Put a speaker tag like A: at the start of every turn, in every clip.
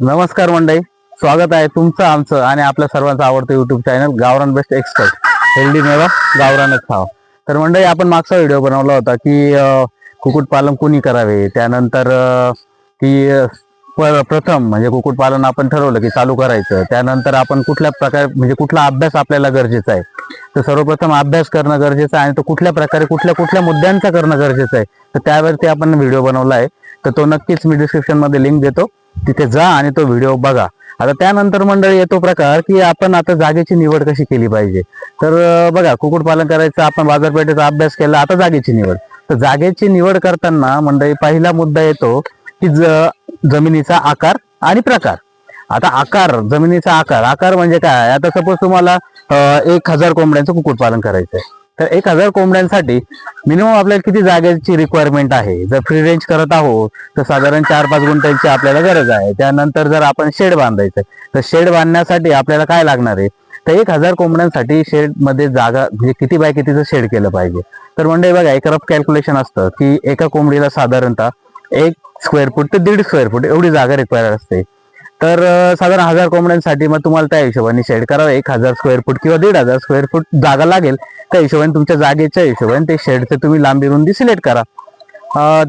A: नमस्कार मंडळी. स्वागत आहे तुमचं आमचं आणि आपल्या सर्वांचं आवडतं YouTube channel Gavran best expert healthy मेवा गावरानच खाव. तर मंडळी आपण मागचा व्हिडिओ बनवला होता की कुक्कुटपालन कोणी करावे? त्यानंतर की प्रथम म्हणजे कुक्कुटपालन आपण ठरवलं की चालू करायचं. त्यानंतर आपण कुठल्या प्रकारे म्हणजे कुठला अभ्यास आपल्याला गरजेचा आहे? तर सर्वप्रथम अभ्यास करणं गरजेचं आहे आणि तो कुठल्या प्रकारे कुठल्या कुठल्या मुद्द्यांचा करणं गरजेचं आहे? तर त्यावरती आपण व्हिडिओ बनवला आहे. तर तो नक्कीच मी डिस्क्रिप्शनमध्ये लिंक देतो. तिथे जा आणि तो व्हिडिओ बघा. आता त्यानंतर मंडळी येतो प्रकार की आपण आता जागेची निवड कशी केली पाहिजे. तर बघा कुक्कुटपालन करायचं आपण बाजारपेठेचा अभ्यास केला आता जागेची निवड. तर जागेची निवड करताना मंडळी पहिला मुद्दा येतो की ज- जमिनीचा आकार आणि प्रकार. आता आकार जमिनीचा आकार आकार म्हणजे काय? आता सपोज तुम्हाला एक हजार कोंबड्यांचं कुक्कुटपालन करायचं आहे तर एक हजार कोंबड्यांसाठी मिनिमम आपल्याला किती जागेची रिक्वायरमेंट आहे? जर फ्री रेंज करत आहोत तर साधारण चार पाच गुंठ्यांची आपल्याला गरज आहे. त्यानंतर जर आपण शेड बांधायचं तर शेड बांधण्यासाठी आपल्याला काय लागणार आहे? तर एक हजार कोंबड्यांसाठी शेडमध्ये जागा म्हणजे किती बाय कितीचं शेड केलं पाहिजे? तर म्हणजे बघा एक रफ कॅल्क्युलेशन असतं की एका कोंबडीला साधारणतः एक स्क्वेअर फूट ते दीड स्क्वेअर फूट एवढी जागा रिक्वायर असते. तर साधारण हजार कोंबड्यांसाठी मग तुम्हाला त्या हिशोबाने शेड करावं. एक हजार स्क्वेअर फूट किंवा दीड हजार स्क्वेअर फूट जागा लागेल. त्या हिशोबाने तुमच्या जागेच्या हिशोबाने ते शेडचे तुम्ही लांबी रुंदी सिलेक्ट करा.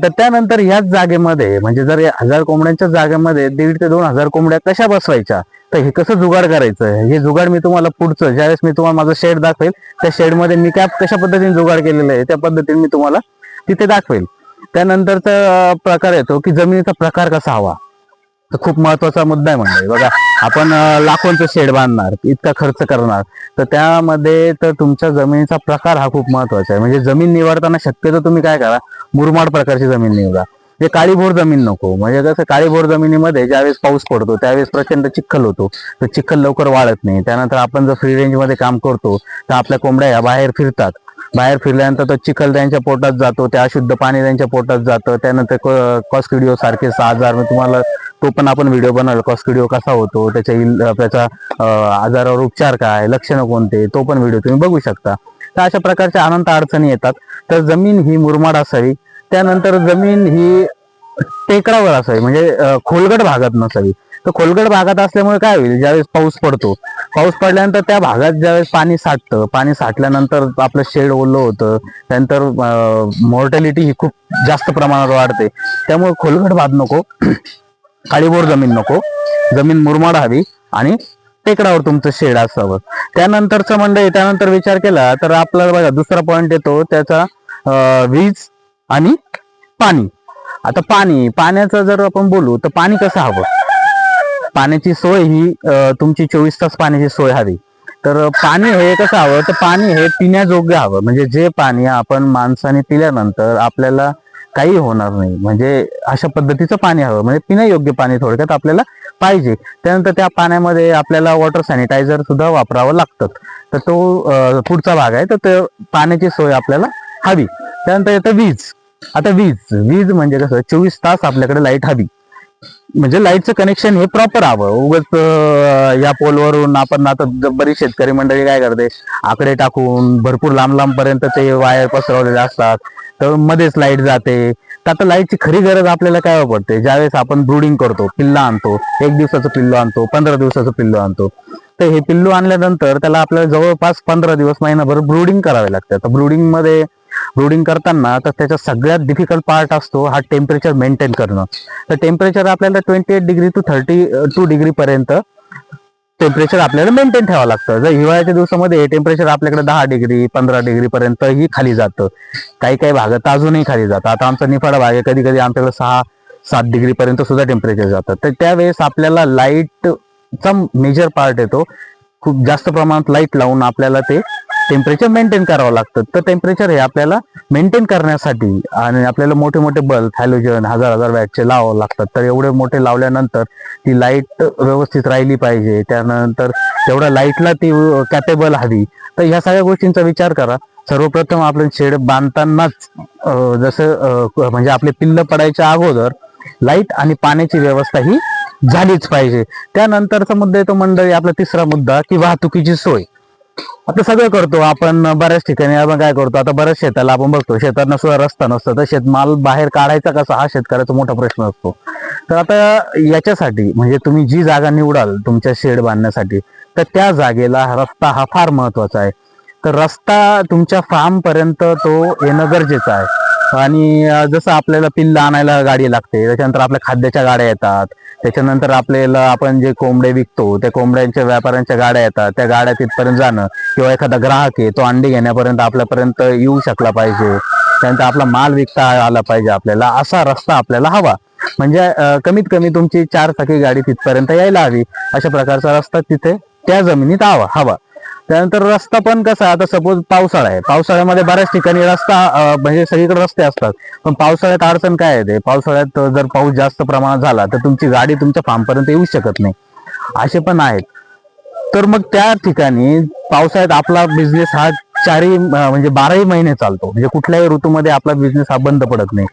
A: तर त्यानंतर ह्याच जागेमध्ये म्हणजे जर या हजार कोंबड्यांच्या जागेमध्ये दीड ते दोन हजार कोंबड्या कशा बसवायच्या तर हे कसं जुगाड करायचं? हे जुगाड मी तुम्हाला पुढचं ज्यावेळेस मी तुम्हाला माझं शेड दाखवेल त्या शेडमध्ये मी काय कशा पद्धतीने जुगाड केलेलं आहे त्या पद्धतीने मी तुम्हाला तिथे दाखवेल. त्यानंतरचा प्रकार येतो की जमिनीचा प्रकार कसा हवा. तर खूप महत्त्वाचा मुद्दा आहे म्हणजे. बघा आपण लाखोंचं शेड बांधणार इतका खर्च करणार तर त्यामध्ये तर तुमच्या जमिनीचा प्रकार हा खूप महत्त्वाचा आहे. म्हणजे जमीन निवडताना शक्यतो तुम्ही काय करा मुरमाड प्रकारची जमीन निवडा. म्हणजे काळीभोर जमीन नको. म्हणजे कसं काळीभोर जमिनीमध्ये ज्यावेळेस पाऊस पडतो त्यावेळेस प्रचंड चिखल होतो. तर चिखल लवकर वाढत नाही. त्यानंतर आपण जर फ्री रेंजमध्ये काम करतो तर आपल्या कोंबड्या ह्या बाहेर फिरतात. बाहेर फिरल्यानंतर तो चिखल त्यांच्या पोटात जातो त्या अशुद्ध पाणी त्यांच्या पोटात जातं. त्यानंतर कॉस्किडिओ सारखे आजार तुम्हाला तो पण आपण व्हिडिओ बनवला. कॉस्किडिओ कसा होतो त्याच्या इल- त्याचा आजारावर उपचार काय लक्षणं कोणते तो पण व्हिडिओ तुम्ही बघू शकता. तर अशा प्रकारच्या अनंत अडचणी येतात. तर जमीन ही मुरमाड असावी. त्यानंतर जमीन ही टेकडावर असावी. म्हणजे खोलगट भागात नसावी. तर खोलगट भागात असल्यामुळे काय होईल ज्यावेळेस पाऊस पडतो पाऊस पडल्यानंतर त्या भागात ज्यावेळेस पाणी साठतं पाणी साठल्यानंतर आपलं शेड ओलं होतं त्यानंतर मॉर्टॅलिटी ही खूप जास्त प्रमाणात वाढते. त्यामुळे खोलगट भाग नको. काळीभोर जमीन नको. जमीन मुरमाड हवी आणि टेकडावर तुमचं शेड असावं. त्यानंतरचं मंडळी त्यानंतर विचार केला तर आपल्याला बघा दुसरा पॉईंट येतो त्याचा वीज आणि पाणी. आता पाणी पाण्याचं जर आपण बोलू तर पाणी कसं हवं? पाण्याची सोय ही तुमची चोवीस तास पाण्याची सोय हवी. तर पाणी हे कसं हवं? तर पाणी हे पिण्याजोग्य हवं. म्हणजे जे पाणी आपण माणसाने पिल्यानंतर आपल्याला काही होणार नाही. म्हणजे अशा पद्धतीचं पाणी हवं. म्हणजे पिण्यायोग्य पाणी थोडक्यात आपल्याला पाहिजे. त्यानंतर त्या पाण्यामध्ये आपल्याला वॉटर सॅनिटायझर सुद्धा वापरावं लागतं. तर तो पुढचा भाग आहे. तर ते पाण्याची सोय आपल्याला हवी. त्यानंतर येतं वीज. आता वीज. वीज म्हणजे कसं? चोवीस तास आपल्याकडे लाइट हवी. म्हणजे लाईटचं कनेक्शन हे प्रॉपर हवं. उगच या पोलवरून आपण आता बरीच शेतकरी मंडळी काय करते? आकडे टाकून भरपूर लांब लांब पर्यंत ते वायर पसरवलेले असतात. तर मध्येच लाइट जाते. तर आता लाईटची खरी गरज आपल्याला काय पडते? ज्यावेळेस आपण ब्रुडिंग करतो पिल्ला आणतो एक दिवसाचं पिल्लू आणतो पंधरा दिवसाचं पिल्लू आणतो. तर हे पिल्लू आणल्यानंतर त्याला आपल्याला जवळपास पंधरा दिवस महिनाभर ब्रुडिंग करावे लागते. तर ब्रुडिंगमध्ये ब्रुडिंग करताना तर त्याचा सगळ्यात डिफिकल्ट पार्ट असतो हा टेम्परेचर मेंटेन करणं. तर टेम्परेचर आपल्याला twenty eight degree to thirty two degree पर्यंत टेम्परेचर आपल्याला मेंटेन ठेवावं लागतं. जर हिवाळ्याच्या दिवसामध्ये टेम्परेचर आपल्याकडे दहा डिग्री पंधरा डिग्रीपर्यंत ही खाली जातं. काही काही भागात अजूनही खाली जातं. आता आमचा निफाडा भाग आहे कधी कधी आमच्याकडे सहा सात डिग्री पर्यंत सुद्धा टेम्परेचर जातं. तर त्यावेळेस आपल्याला लाईटचा मेजर पार्ट येतो. खूप जास्त प्रमाणात लाइट लावून आपल्याला ते टेम्परेचर मेंटेन करावं लागतं. तर टेम्परेचर हे आपल्याला मेंटेन करण्यासाठी आणि आपल्याला मोठे मोठे बल्ब हॅलोजन हजार हजार वॅटचे लावावं लागतात. तर एवढे मोठे लावल्यानंतर ती लाइट व्यवस्थित राहिली पाहिजे. त्यानंतर तेवढ्या लाईटला ती कॅपेबल हवी. तर ह्या सगळ्या गोष्टींचा विचार करा. सर्वप्रथम आपण शेड बांधतानाच जसं म्हणजे आपले पिल्ल पडायच्या अगोदर लाइट आणि पाण्याची व्यवस्था ही झालीच पाहिजे. त्यानंतरचा मुद्दा येतो मंडळी आपला तिसरा मुद्दा की वाहतुकीची सोय. आता सगळं करतो आपण बऱ्याच ठिकाणी आपण काय करतो आता बऱ्याच शेताला आपण बघतो शेतांना सुद्धा रस्ता नसतो तर शेतमाल बाहेर काढायचा कसा हा शेतकऱ्याचा मोठा प्रश्न असतो. तर आता याच्यासाठी म्हणजे तुम्ही जी जागा निवडाल तुमच्या शेड बांधण्यासाठी तर त्या जागेला रस्ता हा फार महत्त्वाचा आहे. तर रस्ता तुमच्या फार्म पर्यंत तो येणं गरजेचं आहे. आणि जसं आपल्याला पिल्ल आणायला गाडी लागते त्याच्यानंतर आपल्या खाद्याच्या गाड्या येतात. त्याच्यानंतर आपल्याला आपण जे कोंबडे विकतो त्या कोंबड्यांच्या व्यापाऱ्यांच्या गाड्या येतात. त्या गाड्या तिथपर्यंत जाणं किंवा एखादा ग्राहक आहे तो अंडी घेण्यापर्यंत आपल्यापर्यंत येऊ शकला पाहिजे. त्यानंतर आपला माल विकता आला पाहिजे आपल्याला असा रस्ता आपल्याला हवा. म्हणजे कमीत कमी तुमची चार चाकी गाडी तिथपर्यंत यायला हवी. अशा प्रकारचा रस्ता तिथे त्या जमिनीत हवा हवा. त्यानंतर रस्ता पण कसा आता सपोज पावसाळा आहे. पावसाळ्यामध्ये बऱ्याच ठिकाणी रस्ता म्हणजे सगळीकडे रस्ते असतात. पण पावसाळ्यात अडचण काय येते? पावसाळ्यात जर पाऊस जास्त प्रमाणात झाला तर तुमची गाडी तुमच्या फार्मपर्यंत येऊ शकत नाही. असे पण आहेत. तर मग त्या ठिकाणी पावसाळ्यात आपला बिझनेस हा चारही म्हणजे बाराही महिने चालतो. म्हणजे कुठल्याही ऋतूमध्ये आपला बिझनेस हा बंद पडत नाही.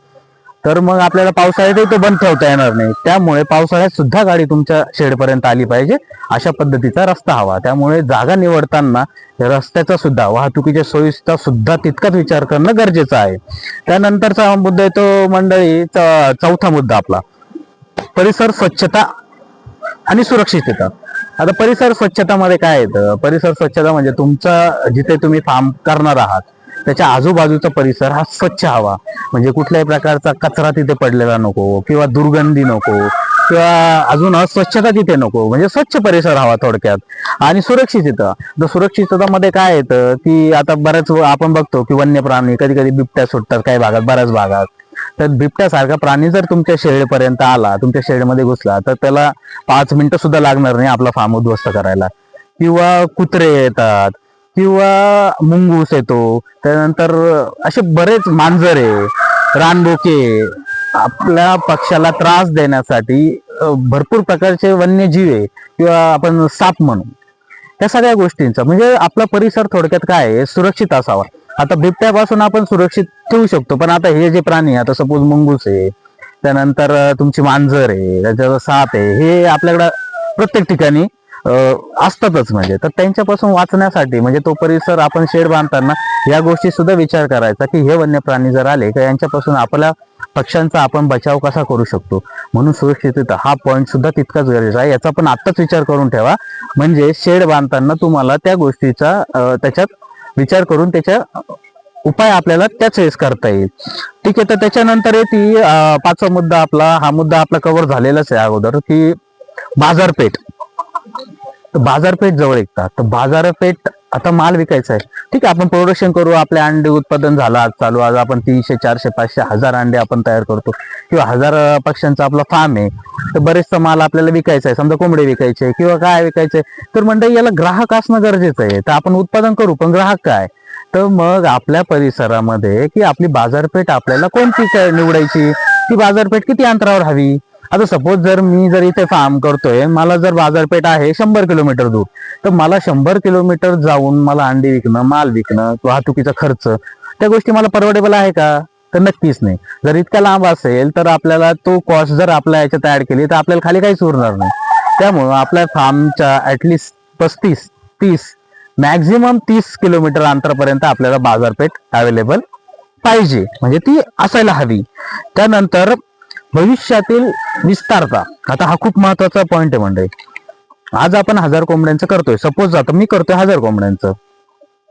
A: तर मग आपल्याला पावसाळ्यातही तो बंद ठेवता येणार नाही. त्यामुळे पावसाळ्यात सुद्धा गाडी तुमच्या शेडपर्यंत आली पाहिजे. अशा पद्धतीचा रस्ता हवा. त्यामुळे जागा निवडताना रस्त्याचा सुद्धा वाहतुकीच्या सोयीचा सुद्धा तितकाच विचार करणं गरजेचं आहे. त्यानंतरचा मुद्दा येतो मंडळी च- चौथा मुद्दा आपला. परिसर स्वच्छता आणि सुरक्षितता. आता परिसर स्वच्छतामध्ये काय येतं? परिसर स्वच्छता म्हणजे तुमचा जिथे तुम्ही फार्म करणार आहात त्याच्या आजूबाजूचा परिसर हा स्वच्छ हवा. म्हणजे कुठल्याही प्रकारचा कचरा तिथे पडलेला नको किंवा दुर्गंधी नको किंवा अजून अस्वच्छता तिथे नको. म्हणजे स्वच्छ परिसर हवा थोडक्यात. आणि सुरक्षितता. तर सुरक्षिततामध्ये काय येतं की आता बऱ्याच आपण बघतो की वन्य प्राणी कधी कधी बिबट्या सुटतात काही भागात बऱ्याच भागात. तर बिबट्यासारखा प्राणी जर तुमच्या शेळीपर्यंत आला तुमच्या शेळीमध्ये घुसला तर त्याला पाच मिनिटं सुद्धा लागणार नाही आपला फार्म उद्ध्वस्त करायला. किंवा कुत्रे येतात. किंवा मुंगूस येतो त्यानंतर असे बरेच मांजर आहे रानबोके आपल्या पक्षाला त्रास देण्यासाठी भरपूर प्रकारचे वन्यजीव आहे किंवा आपण साप म्हणू. त्या सगळ्या गोष्टींचा म्हणजे आपला परिसर थोडक्यात काय आहे सुरक्षित असावा. आता बिबट्यापासून आपण सुरक्षित ठेवू शकतो पण आता हे जे प्राणी आहे, आता सपोज मुंगूस आहे त्यानंतर तुमची मांजर आहे त्याच्यावर साप आहे हे आपल्याकडं प्रत्येक ठिकाणी असतातच म्हणजे. तर त्यांच्यापासून वाचण्यासाठी म्हणजे तो परिसर आपण शेड बांधताना या गोष्टी सुद्धा विचार करायचा की हे वन्य प्राणी जर आले तर यांच्यापासून आपल्या पक्ष्यांचा आपण बचाव कसा करू शकतो? म्हणून सुरक्षितता हा पॉईंट सुद्धा तितकाच गरजेचा आहे. याचा पण आत्ताच विचार करून ठेवा. म्हणजे शेड बांधताना तुम्हाला त्या गोष्टीचा त्याच्यात विचार करून त्याच्या उपाय आपल्याला त्याच वेळेस करता येईल. ठीक आहे तर त्याच्यानंतर येते पाचवा मुद्दा आपला हा मुद्दा आपला कव्हर झालेलाच आहे अगोदर की बाजारपेठ. तर बाजारपेठ जवळ ऐकतात तर बाजारपेठ आता माल विकायचा आहे. ठीक आहे आपण प्रोडक्शन करू आपले अंडे उत्पादन झालं आज चालू आज आपण तीनशे चारशे पाचशे हजार अंडे आपण तयार करतो. किंवा हजार पक्ष्यांचा आपला फार्म आहे तर बरेचसा माल आपल्याला विकायचा आहे. समजा कोंबडे विकायचे किंवा काय विकायचंय तर म्हणजे याला ग्राहक असणं गरजेचं आहे. तर आपण उत्पादन करू पण ग्राहक काय? तर मग आपल्या परिसरामध्ये की आपली बाजारपेठ आपल्याला कोणती निवडायची? ती बाजारपेठ किती अंतरावर हवी? आता सपोज जर मी जर इथे फार्म करतोय मला जर बाजारपेठ आहे शंभर किलोमीटर दूर तर मला शंभर किलोमीटर जाऊन मला अंडी विकणं माल विकणं वाहतुकीचा खर्च त्या गोष्टी मला परवडेबल आहे का? तर नक्कीच नाही. जर इतका लांब असेल तर आपल्याला तो कॉस्ट जर आपल्या याच्यात ऍड केली तर आपल्याला खाली काहीच उरणार नाही. त्यामुळं आपल्या फार्मच्या ऍटलिस्ट पस्तीस तीस मॅक्झिमम तीस किलोमीटर अंतरापर्यंत आपल्याला बाजारपेठ अवेलेबल पाहिजे. म्हणजे ती असायला हवी. त्यानंतर भविष्यातील विस्तारता. आता हा खूप महत्त्वाचा पॉइंट आहे मंडळी. आज आपण हजार कोंबड्यांचं करतोय. सपोज आता मी करतोय हजार कोंबड्यांचं.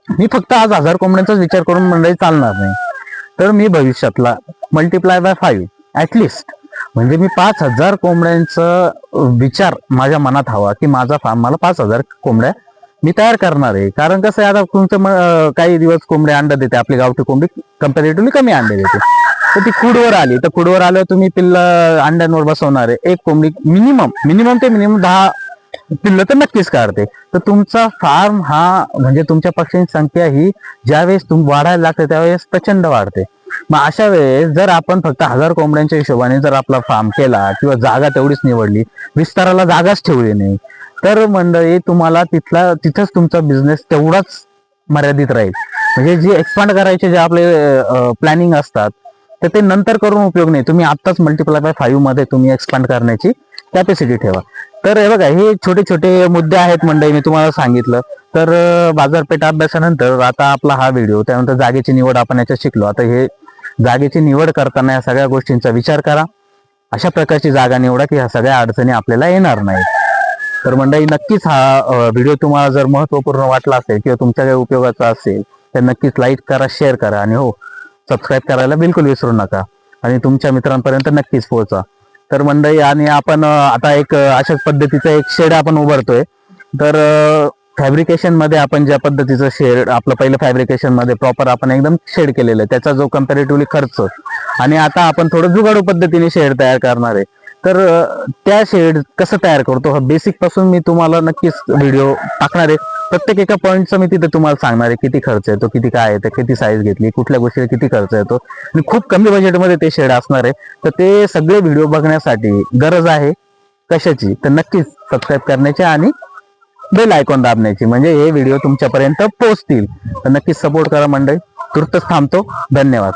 A: मी फक्त आज हजार कोंबड्यांचाच विचार करून मंडळी चालणार नाही. तर मी भविष्यातला multiply by five at least म्हणजे मी पाच हजार कोंबड्यांचं विचार माझ्या मनात हवा की माझा फार्म मला पाच हजार कोंबड्या मी तयार करणार आहे. कारण कसं आहे आता तुमचं काही दिवस कोंबड्या अंडा देते. आपली गावठी कोंबडी कम्पॅरेटिव्हली कमी अंडे देते. तर ती खुडवर आली. तर खुडवर आल्यावर तुम्ही पिल्ल अंड्यांवर बसवणार आहे. एक कोंबडी मिनिमम मिनिमम ते मिनिमम दहा पिल्ल तर नक्कीच काढते. तर तुमचा फार्म हा म्हणजे तुमच्या पक्ष्यांची संख्या ही ज्यावेळेस तुम वाढायला लागते त्यावेळेस प्रचंड वाढते. मग अशा वेळेस जर आपण फक्त हजार कोंबड्यांच्या हिशोबाने जर आपला फार्म केला किंवा जागा तेवढीच निवडली विस्ताराला जागाच ठेवली नाही तर मंडळी तुम्हाला तिथला तिथंच तुमचा बिझनेस तेवढाच मर्यादित राहील. म्हणजे जे एक्सपांड करायचे जे आपले प्लॅनिंग असतात तर ते नंतर करून उपयोग नाही. तुम्ही आत्ताच मल्टिप्लाय बाय फाईव्हमध्ये तुम्ही एक्सपांड करण्याची कॅपॅसिटी ठेवा. तर हे बघा हे छोटे छोटे मुद्दे आहेत मंडळी मी तुम्हाला सांगितलं. तर बाजारपेठ अभ्यासानंतर आता आपला हा व्हिडिओ त्यानंतर जागेची निवड आपण याच्यात शिकलो. आता हे जागेची निवड करताना या सगळ्या गोष्टींचा विचार करा. अशा प्रकारची जागा निवडा की ह्या सगळ्या अडचणी आपल्याला येणार नाही तर मंडळी नक्कीच हा व्हिडिओ तुम्हाला जर महत्त्वपूर्ण वाटला असेल किंवा तुमच्या काही उपयोगाचा असेल तर नक्कीच लाईक करा शेअर करा आणि हो सबस्क्राईब करायला बिलकुल विसरू नका. आणि तुमच्या मित्रांपर्यंत नक्कीच पोहोचा. तर मंडळी आणि आपण आता एक अशाच पद्धतीचा एक शेड आपण उभारतोय. तर फॅब्रिकेशनमध्ये आपण ज्या पद्धतीचं शेड आपलं पहिलं फॅब्रिकेशनमध्ये प्रॉपर आपण एकदम शेड केलेलं आहे. त्याचा जो कम्पॅरेटिव्हली खर्च. आणि आता आपण थोडं जुगाडू पद्धतीने शेड तयार करणार आहे. तर त्या शेड कसं तयार करतो? हा बेसिकपासून मी तुम्हाला नक्कीच व्हिडिओ टाकणार आहे. प्रत्येक एका पॉईंटचं मी तिथे तुम्हाला सांगणार आहे किती खर्च येतो किती काय येतं किती साईज घेतली कुठल्या गोष्टीला किती खर्च येतो. आणि खूप कमी बजेटमध्ये ते शेड असणार आहे. तर ते सगळे व्हिडिओ बघण्यासाठी गरज आहे कशाची? तर नक्कीच सबस्क्राईब करण्याची आणि बेल आयकॉन दाबण्याची. म्हणजे हे व्हिडिओ तुमच्यापर्यंत पोहोचतील. तर नक्कीच सपोर्ट करा मंडळी. तुर्तच थांबतो. धन्यवाद.